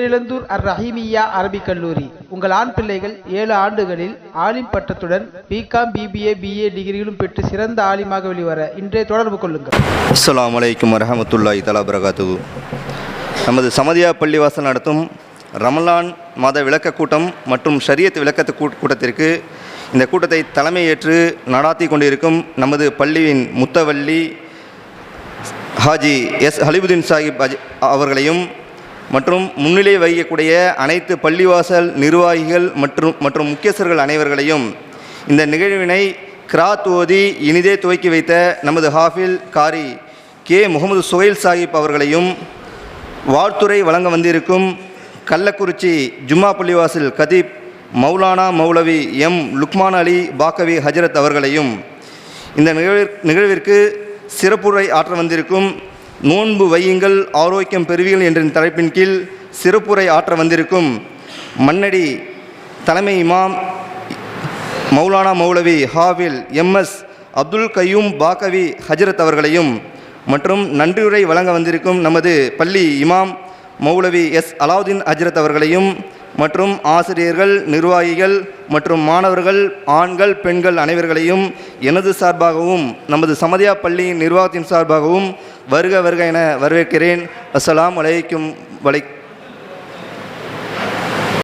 பேரிழந்தூர் அர் ரஹீமியா அரபிக் கல்லூரி. உங்கள் ஆண் பிள்ளைகள் ஏழு ஆண்டுகளில் ஆலிம் பட்டத்துடன் பிகாம் பிபிஏ பிஏ டிகிரிகளும் பெற்று சிறந்த ஆலிமாக வெளிவர இன்றைய தொடர்பு கொள்ளுங்கள். அஸ்லாம் அலைக்கும் வரஹமத்துல்லாஹி தலா பிரகாத்து நமது சமதியா பள்ளிவாசல் நடத்தும் ரமலான் மாத விளக்க கூட்டம் மற்றும் ஷரியத் விளக்கத்து கூட்டத்திற்கு இந்த கூட்டத்தை தலைமையேற்று நடாத்தி கொண்டிருக்கும் நமது பள்ளியின் முத்தவள்ளி ஹாஜி எஸ் ஹலிபுதீன் சாஹிப் அஜ்- அவர்களையும் மற்றும் முன்னிலை வகிக்கக்கூடிய அனைத்து பள்ளிவாசல் நிர்வாகிகள் மற்றும் மற்றும் முக்கியஸ்தர்கள் அனைவர்களையும் இந்த நிகழ்வினை கிராத் ஓதி இனிதே துவக்கி வைத்த நமது ஹாஃபில் காரி கே. முகமது சுகைல் சாஹிப் அவர்களையும் வாழ்த்துறை வழங்க வந்திருக்கும் கள்ளக்குறிச்சி ஜும்மா பள்ளிவாசல் கதீப் மௌலானா மௌலவி எம். லுக்மான் அலி பாக்கவி ஹஜரத் அவர்களையும் இந்த நிகழ்விற்கு சிறப்புரை ஆற்ற வந்திருக்கும் நோன்பு வையுங்கள் ஆரோக்கியம் பெறுவீர்கள் என்ற தலைப்பின் கீழ் சிறப்புரை ஆற்ற வந்திருக்கும் மன்னடி தலைமை இமாம் மௌலானா மௌலவி ஹாவில் எம்எஸ் அப்துல் கையூம் பாகவி ஹஜரத் அவர்களையும் மற்றும் நன்றியுரை வழங்க வந்திருக்கும் நமது பள்ளி இமாம் மௌலவி எஸ் அலாவுதீன் ஹஜரத் அவர்களையும் மற்றும் ஆசிரியர்கள் நிர்வாகிகள் மற்றும் மாணவர்கள் ஆண்கள் பெண்கள் அனைவர்களையும் எனது சார்பாகவும் நமது சமதியா பள்ளியின் நிர்வாகத்தின் சார்பாகவும் வருக வருக என வரவேற்கிறேன். அஸ்லாம் வலைக்கும் வலை